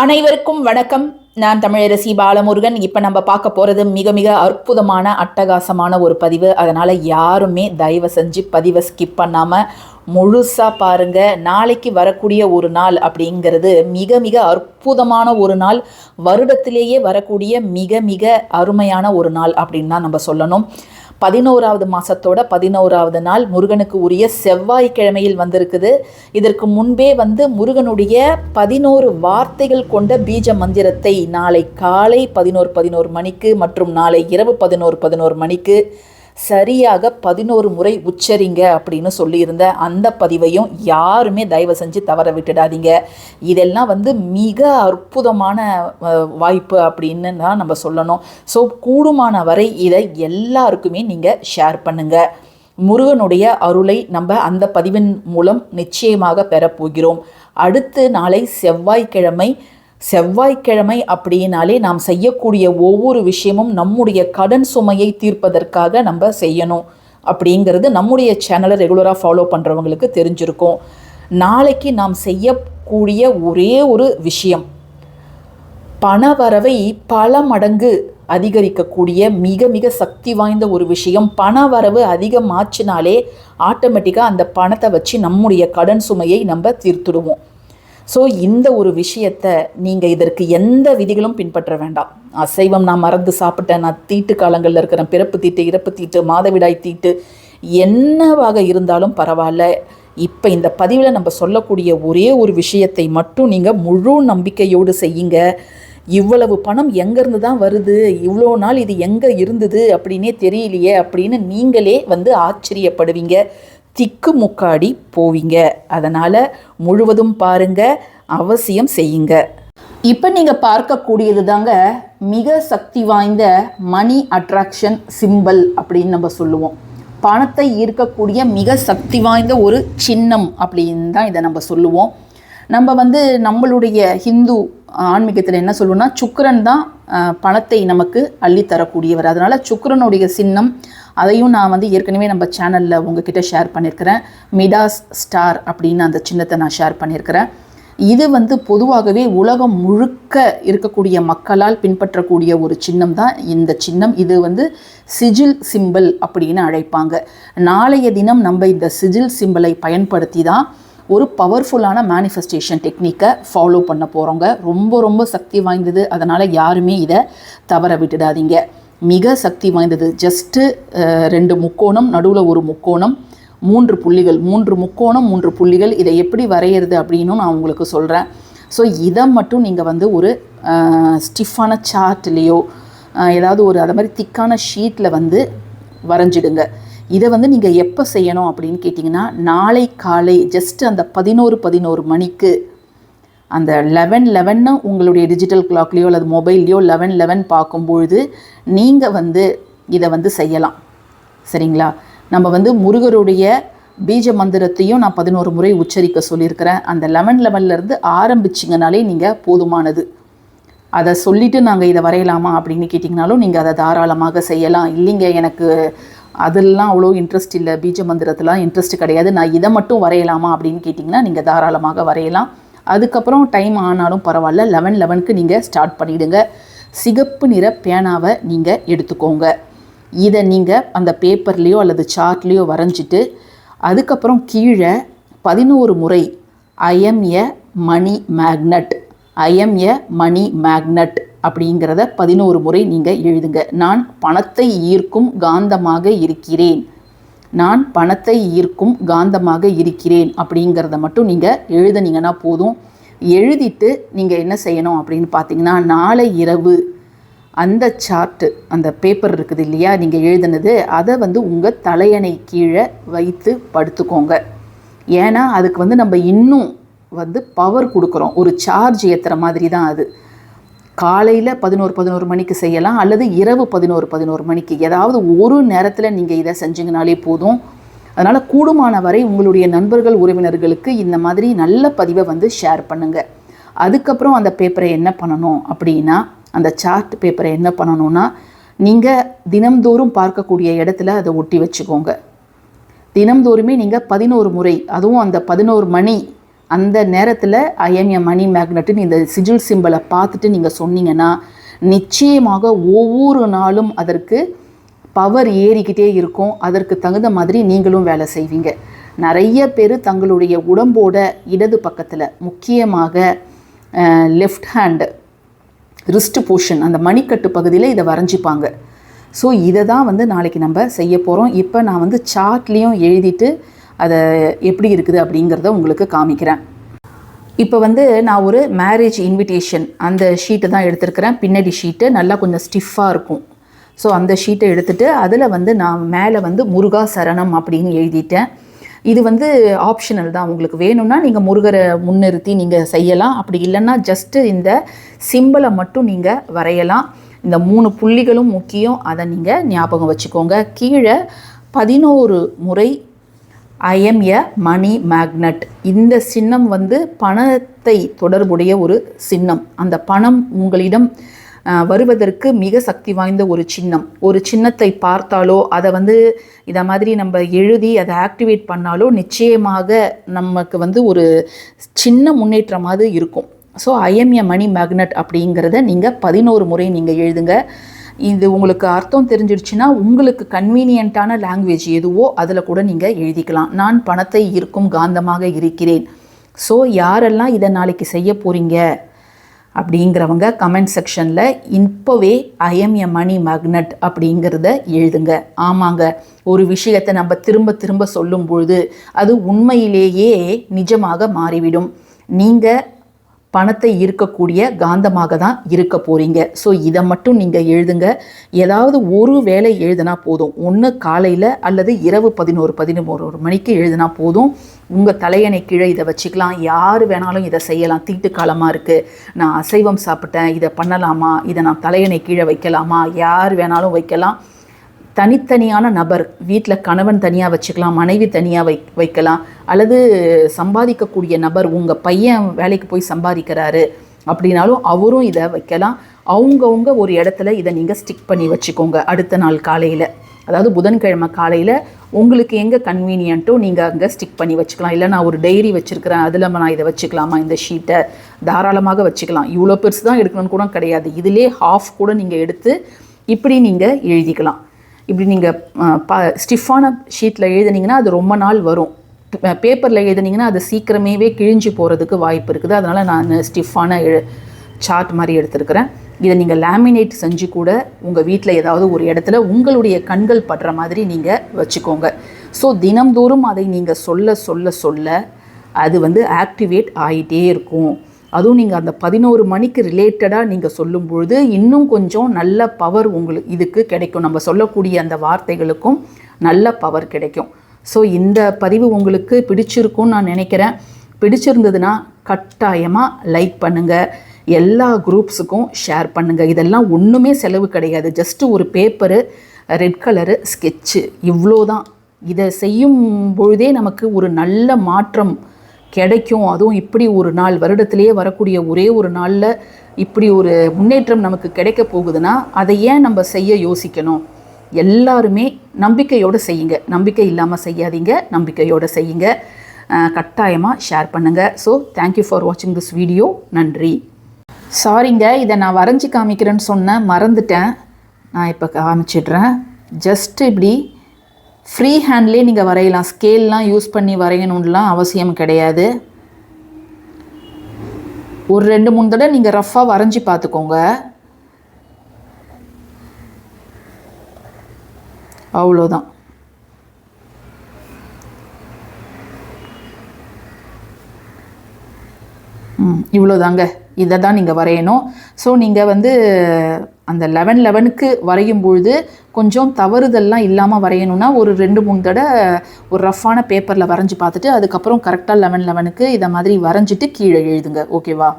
அனைவருக்கும் வணக்கம். நான் தமிழரசி பாலமுருகன். இப்போ நம்ம பார்க்க போகிறது மிக மிக அற்புதமான அட்டகாசமான ஒரு பதிவு. அதனால் யாருமே தயவு செஞ்சு பதிவை ஸ்கிப் பண்ணாமல் முழுசாக பாருங்கள் நாளைக்கு வரக்கூடிய ஒரு நாள் அப்படிங்கிறது மிக மிக அற்புதமான ஒரு நாள். வருடத்திலேயே வரக்கூடிய மிக மிக அருமையான ஒரு நாள் அப்படின்னு தான் நம்ம சொல்லணும். பதினோராவது மாதத்தோட பதினோராவது நாள் முருகனுக்கு உரிய செவ்வாய்க்கிழமையில் வந்திருக்குது. இதற்கு முன்பே வந்து முருகனுடைய பதினோரு வார்த்தைகள் கொண்ட பீஜ மந்திரத்தை நாளை காலை பதினோரு பதினோரு மணிக்கு மற்றும் நாளை இரவு பதினோரு பதினோரு மணிக்கு சரியாக பதினோரு முறை உச்சரிங்க அப்படின்னு சொல்லியிருந்த அந்த பதிவையும் யாருமே தயவு செஞ்சு தவற விட்டுடாதீங்க. இதெல்லாம் வந்து மிக அற்புதமான வாய்ப்பு அப்படின்னு தான் நம்ம சொல்லணும். ஸோ கூடுமான வரை இதை எல்லாருக்குமே நீங்கள் ஷேர் பண்ணுங்கள் முருகனுடைய அருளை நம்ம அந்த பதிவின் மூலம் நிச்சயமாக பெறப்போகிறோம். அடுத்து நாளை செவ்வாய்க்கிழமை செவ்வாய்க்கிழமை அப்படின்னாலே நாம் செய்யக்கூடிய ஒவ்வொரு விஷயமும் நம்முடைய கடன் சுமையை தீர்ப்பதற்காக நம்ம செய்யணும். அப்படிங்கிறது நம்முடைய சேனலை ரெகுலராக ஃபாலோ பண்ணுறவங்களுக்கு தெரிஞ்சிருக்கும். நாளைக்கு நாம் செய்யக்கூடிய ஒரே ஒரு விஷயம் பணவரவை பல மடங்கு அதிகரிக்கக்கூடிய மிக மிக சக்தி வாய்ந்த ஒரு விஷயம். பண வரவு அதிகமாச்சினாலே ஆட்டோமேட்டிக்காக அந்த பணத்தை வச்சு நம்முடைய கடன் சுமையை நம்ம தீர்த்துடுவோம். ஸோ இந்த ஒரு விஷயத்தை நீங்கள் இதற்கு எந்த விதிகளும் பின்பற்ற வேண்டாம். அசைவம் நான் மறந்து சாப்பிட்டேன் நான் தீட்டு காலங்களில் இருக்கிறேன் பிறப்பு தீட்டு இறப்பு தீட்டு மாதவிடாய் தீட்டு என்னவாக இருந்தாலும் பரவாயில்ல. இப்போ இந்த பதிவில் நம்ம சொல்லக்கூடிய ஒரே ஒரு விஷயத்தை மட்டும் நீங்கள் முழு நம்பிக்கையோடு செய்யுங்க. இவ்வளவு பணம் எங்கேருந்து தான் வருது? இவ்வளோ நாள் இது எங்கே இருந்தது? அப்படின்னே தெரியலையே அப்படின்னு நீங்களே வந்து ஆச்சரியப்படுவீங்க. திக்கு முக்காடி போவீங்க. அதனால் முழுவதும் பாருங்க அவசியம் செய்யுங்க. இப்போ நீங்கள் பார்க்கக்கூடியது தாங்க மிக சக்தி வாய்ந்த மணி அட்ராக்ஷன் சிம்பல் அப்படின்னு நம்ம சொல்லுவோம். பணத்தை ஈர்க்கக்கூடிய மிக சக்தி வாய்ந்த ஒரு சின்னம் அப்படின்னு தான் இதை நம்ம சொல்லுவோம். நம்ம வந்து நம்மளுடைய ஹிந்து ஆன்மீகத்தில் என்ன சொல்லுவோம்னா சுக்கரன் தான் பணத்தை நமக்கு அள்ளி தரக்கூடியவர் அதனால் சுக்கரனுடைய சின்னம் அதையும் நான் வந்து ஏற்கனவே நம்ம சேனலில் உங்ககிட்ட ஷேர் பண்ணியிருக்கிறேன் மிடாஸ் ஸ்டார் அப்படின்னு அந்த சின்னத்தை நான் ஷேர் பண்ணியிருக்கிறேன் இது வந்து பொதுவாகவே உலகம் முழுக்க இருக்கக்கூடிய மக்களால் பின்பற்றக்கூடிய ஒரு சின்னம் தான் இந்த சின்னம். இது வந்து சிஜில் சிம்பல் அப்படின்னு அழைப்பாங்க. நாளைய தினம் நம்ம இந்த சிஜில் சிம்பலை பயன்படுத்தி தான் ஒரு பவர்ஃபுல்லான மேனிஃபெஸ்டேஷன் டெக்னிக்கை ஃபாலோ பண்ண போகிறோங்க ரொம்ப ரொம்ப சக்தி வாய்ந்தது. அதனால் யாருமே இதை தவற விட்டுடாதீங்க. மிக சக்தி வாய்ந்தது. ஜஸ்ட்டு ரெண்டு முக்கோணம் நடுவில் ஒரு முக்கோணம் மூன்று புள்ளிகள் மூன்று முக்கோணம் மூன்று புள்ளிகள் இதை எப்படி வரைகிறது அப்படின்னும் நான் உங்களுக்கு சொல்கிறேன் ஸோ இதை மட்டும் நீங்கள் வந்து ஒரு ஸ்டிஃபான சார்ட்லேயோ ஏதாவது ஒரு அதை மாதிரி திக்கான ஷீட்டில் வந்து வரைஞ்சிடுங்க. இதை வந்து நீங்கள் எப்போ செய்யணும் அப்படின்னு கேட்டிங்கன்னா நாளை காலை ஜஸ்ட் அந்த பதினோரு பதினோரு மணிக்கு அந்த லெவன் லெவன்னு உங்களுடைய டிஜிட்டல் கிளாக்லேயோ அல்லது மொபைல்லையோ லெவன் லெவன் பார்க்கும்பொழுது நீங்கள் வந்து இதை வந்து செய்யலாம். சரிங்களா? நம்ம வந்து முருகருடைய பீஜ மந்திரத்தையும் நான் பதினோரு முறை உச்சரிக்க சொல்லியிருக்கிறேன். அந்த லெவன் லெவன்லேருந்து ஆரம்பிச்சிங்கனாலே நீங்கள் போதுமானது. அதை சொல்லிவிட்டு நாங்கள் இதை வரையலாமா அப்படின்னு கேட்டிங்கனாலும் நீங்கள் அதை தாராளமாக செய்யலாம். இல்லைங்க எனக்கு அதெல்லாம் அவ்வளோ இன்ட்ரெஸ்ட் இல்லை. பீஜ மந்திரத்திலாம் இன்ட்ரெஸ்ட் கிடையாது. நான் இதை மட்டும் வரையலாமா அப்படின்னு கேட்டிங்கன்னா நீங்கள் தாராளமாக வரையலாம். அதுக்கப்புறம் டைம் ஆனாலும் பரவாயில்ல. லெவன் லெவனுக்கு நீங்கள் ஸ்டார்ட் பண்ணிவிடுங்க சிகப்பு நிற பேனாவை நீங்கள் எடுத்துக்கோங்க. இதை நீங்கள் அந்த பேப்பர்லேயோ அல்லது சார்ட்லேயோ வரைஞ்சிட்டு அதுக்கப்புறம் கீழே பதினோரு முறை I'm a money magnet I'm a money magnet அப்படிங்கிறத பதினோரு முறை நீங்கள் எழுதுங்க. நான் பணத்தை ஈர்க்கும் காந்தமாக இருக்கிறேன். நான் பணத்தை ஈர்க்கும் காந்தமாக இருக்கிறேன் அப்படிங்கிறத மட்டும் நீங்கள் எழுதுனீங்கன்னா போதும். எழுதிட்டு நீங்கள் என்ன செய்யணும் அப்படின்னு பார்த்தீங்கன்னா நாளை இரவு அந்த சார்ட்டு அந்த பேப்பர் இருக்குது இல்லையா நீங்கள் எழுதுனது அதை வந்து உங்கள் தலையணை கீழே வைத்து படுத்துக்கோங்க. ஏன்னா அதுக்கு வந்து நம்ம இன்னும் வந்து பவர் கொடுக்குறோம். ஒரு சார்ஜ் ஏற்றுற மாதிரி தான் அது. காலையில் பதினோரு பதினோரு மணிக்கு செய்யலாம் அல்லது இரவு பதினோரு பதினோரு மணிக்கு. ஏதாவது ஒரு நேரத்தில் நீங்கள் இதை செஞ்சிங்கனாலே போதும். அதனால் கூடுமான வரை உங்களுடைய நண்பர்கள் உறவினர்களுக்கு இந்த மாதிரி நல்ல பதிவை வந்து ஷேர் பண்ணுங்கள் அதுக்கப்புறம் அந்த பேப்பரை என்ன பண்ணணும் அப்படின்னா அந்த சார்ட் பேப்பரை என்ன பண்ணணும்னா நீங்கள் தினம்தோறும் பார்க்கக்கூடிய இடத்துல அதை ஒட்டி வச்சுக்கோங்க. தினம்தோறுமே நீங்கள் பதினோரு முறை அதுவும் அந்த பதினோரு மணி அந்த நேரத்தில் ஐஎம்ஏ மணி மேக்னெட்டுன்னு இந்த சிஜில் சிம்பிளை பார்த்துட்டு நீங்கள் சொன்னீங்கன்னா நிச்சயமாக ஒவ்வொரு நாளும் அதற்கு பவர் ஏறிக்கிட்டே இருக்கும். அதற்கு தகுந்த மாதிரி நீங்களும் வேலை செய்வீங்க. நிறைய பேர் தங்களுடைய உடம்போட இடது பக்கத்தில் முக்கியமாக லெஃப்ட் ஹேண்டு ரிஸ்ட் போர்ஷன் அந்த மணிக்கட்டு பகுதியில் இதை வரைஞ்சிப்பாங்க. ஸோ இதை தான் வந்து நாளைக்கு நம்ம செய்ய போகிறோம் இப்போ நான் வந்து சார்ட்லேயும் எழுதிட்டு அதை எப்படி இருக்குது அப்படிங்கிறத உங்களுக்கு காமிக்கிறேன். இப்போ வந்து நான் ஒரு மேரேஜ் இன்விடேஷன் அந்த ஷீட்டை தான் எடுத்திருக்கிறேன். பின்னாடி ஷீட்டு நல்லா கொஞ்சம் ஸ்டிஃபாக இருக்கும். ஸோ அந்த ஷீட்டை எடுத்துகிட்டு அதில் வந்து நான் மேலே வந்து முருகா சரணம் அப்படின்னு எழுதிட்டேன். இது வந்து ஆப்ஷனல் தான். உங்களுக்கு வேணும்னா நீங்கள் முருகரை முன்னிறுத்தி நீங்கள் செய்யலாம். அப்படி இல்லைன்னா ஜஸ்ட்டு இந்த சிம்பிளை மட்டும் நீங்கள் வரையலாம். இந்த மூணு புள்ளிகளும் முக்கியம். அதை நீங்கள் ஞாபகம் வச்சுக்கோங்க. கீழே பதினோரு முறை I am a money magnet இந்த சின்னம் வந்து பணத்தை தொடர்புடைய ஒரு சின்னம். அந்த பணம் உங்களிடம் வருவதற்கு மிக சக்தி வாய்ந்த ஒரு சின்னம். ஒரு சின்னத்தை பார்த்தாலோ அதை வந்து இதை மாதிரி நம்ம எழுதி அதை ஆக்டிவேட் பண்ணாலோ நிச்சயமாக நமக்கு வந்து ஒரு சின்ன முன்னேற்றமாவது இருக்கும். ஸோ ஐஎம்ஏ மணி மேக்னட் அப்படிங்கிறத நீங்கள் பதினோரு முறை நீங்கள் எழுதுங்க. இது உங்களுக்கு அர்த்தம் தெரிஞ்சிடுச்சுன்னா உங்களுக்கு கன்வீனியண்ட்டான லாங்குவேஜ் எதுவோ அதில் கூட நீங்கள் எழுதிக்கலாம். நான் பணத்தை ஈர்க்கும் காந்தமாக இருக்கிறேன். ஸோ யாரெல்லாம் இதை நாளைக்கு செய்ய போகிறீங்க அப்படிங்கிறவங்க கமெண்ட் செக்ஷனில் இப்போவே ஐஎம் எ மணி மேக்னட் அப்படிங்கிறத எழுதுங்க. ஆமாங்க ஒரு விஷயத்தை நம்ம திரும்ப திரும்ப சொல்லும் பொழுது அது உண்மையிலேயே நிஜமாக மாறிவிடும். நீங்கள் பணத்தை ஈர்க்கக்கூடிய காந்தமாக தான் இருக்க போகிறீங்க ஸோ இதை மட்டும் நீங்கள் எழுதுங்க. ஏதாவது ஒரு வேலை எழுதினா போதும். ஒன்று காலையில் அல்லது இரவு பதினோரு பதினோரு மணிக்கு எழுதினா போதும். உங்கள் தலையணை கீழே இதை வச்சுக்கலாம். யார் வேணாலும் இதை செய்யலாம். தீட்டு காலமாக இருக்குது நான் அசைவம் சாப்பிட்டேன். இதை பண்ணலாமா? இதை நான் தலையணை கீழே வைக்கலாமா? யார் வேணாலும் வைக்கலாம். தனித்தனியான நபர் வீட்டில் கணவன் தனியாக வச்சுக்கலாம் மனைவி தனியாக வை வைக்கலாம் அல்லது சம்பாதிக்கக்கூடிய நபர் உங்கள் பையன் வேலைக்கு போய் சம்பாதிக்கிறாரு அப்படின்னாலும் அவரும் இதை வைக்கலாம். அவங்கவுங்க ஒரு இடத்துல இதை நீங்கள் ஸ்டிக் பண்ணி வச்சுக்கோங்க அடுத்த நாள் காலையில். அதாவது புதன்கிழமை காலையில் உங்களுக்கு எங்கே கன்வீனியன்ட்டோ நீங்கள் அங்கே ஸ்டிக் பண்ணி வச்சுக்கலாம். இல்லை நான் ஒரு டைரி வச்சுருக்கிறேன் அதில் நான் இதை வச்சுக்கலாமா இந்த ஷீட்டை தாராளமாக வச்சுக்கலாம். இவ்வளோ பெருசு தான் எடுக்கணும்னு கூட கிடையாது. இதிலே ஹாஃப் கூட நீங்கள் எடுத்து இப்படி நீங்கள் எழுதிக்கலாம். இப்படி நீங்கள் ப ஸ்டிஃபான ஷீட்டில் எழுதுனீங்கன்னா அது ரொம்ப நாள் வரும். பேப்பரில் எழுதுனீங்கன்னா அது சீக்கிரமேவே கிழிஞ்சு போகிறதுக்கு வாய்ப்பு இருக்குது. அதனால் நான் ஸ்டிஃபான எழு சார்ட் மாதிரி எடுத்திருக்கிறேன். இதை நீங்கள் லேமினேட் செஞ்சு கூட உங்கள் வீட்டில் ஏதாவது ஒரு இடத்துல உங்களுடைய கண்கள் படுற மாதிரி நீங்கள் வச்சுக்கோங்க. ஸோ தினம்தோறும் அதை நீங்கள் சொல்ல சொல்ல சொல்ல அது வந்து ஆக்டிவேட் ஆகிட்டே இருக்கும். அதுவும் நீங்கள் அந்த பதினோரு மணிக்கு ரிலேட்டடாக நீங்கள் சொல்லும் பொழுது இன்னும் கொஞ்சம் நல்ல பவர் உங்களுக்கு இதுக்கு கிடைக்கும். நம்ம சொல்லக்கூடிய அந்த வார்த்தைகளுக்கும் நல்ல பவர் கிடைக்கும். ஸோ இந்த பதிவு உங்களுக்கு பிடிச்சிருக்கும்னு நான் நினைக்கிறேன். பிடிச்சிருந்ததுன்னா கட்டாயமாக லைக் பண்ணுங்கள் எல்லா குரூப்ஸுக்கும் ஷேர் பண்ணுங்கள் இதெல்லாம் ஒன்றுமே செலவு கிடையாது. ஜஸ்ட்டு ஒரு பேப்பரு ரெட் கலரு ஸ்கெட்சு இவ்வளோ தான் இதை செய்யும் பொழுதே நமக்கு ஒரு நல்ல மாற்றம் கிடைக்கும். அதுவும் இப்படி ஒரு நாள் வருடத்திலேயே வரக்கூடிய ஒரே ஒரு நாளில் இப்படி ஒரு முன்னேற்றம் நமக்கு கிடைக்க போகுதுன்னா அதை ஏன் நம்ம செய்ய யோசிக்கணும்? எல்லாருமே நம்பிக்கையோடு செய்யுங்க. நம்பிக்கை இல்லாமல் செய்யாதீங்க. நம்பிக்கையோடு செய்யுங்க. கட்டாயமாக ஷேர் பண்ணுங்கள் ஸோ தேங்க்யூ ஃபார் வாட்சிங் திஸ் வீடியோ நன்றி. சாரிங்க இதை நான் வரைஞ்சி காமிக்கிறேன்னு சொன்னேன் மறந்துட்டேன். நான் இப்போ காமிச்சிடுறேன். ஜஸ்ட் இப்படி ஃப்ரீ ஹேண்ட்லேயே நீங்கள் வரையலாம். ஸ்கேல்லாம் யூஸ் பண்ணி வரையணும்லாம் அவசியம் கிடையாது. ஒரு ரெண்டு மூணு தடவை நீங்கள் ரஃப்பாக வரைஞ்சி பார்த்துக்கோங்க. அவ்வளோதான். ம் இவ்வளோதாங்க. இதை தான் நீங்கள் வரையணும். ஸோ நீங்கள் வந்து அந்த லெவன் லெவனுக்கு வரையும் பொழுது கொஞ்சம் தவறுதல்லாம் இல்லாமல் வரையணும்னா ஒரு ரெண்டு மூணு தடவை ஒரு ரஃப்பான பேப்பரில் வரைஞ்சி பார்த்துட்டு அதுக்கப்புறம் கரெக்டாக லெவன் லெவனுக்கு இதை மாதிரி வரைஞ்சிட்டு கீழே எழுதுங்க. ஓகேவா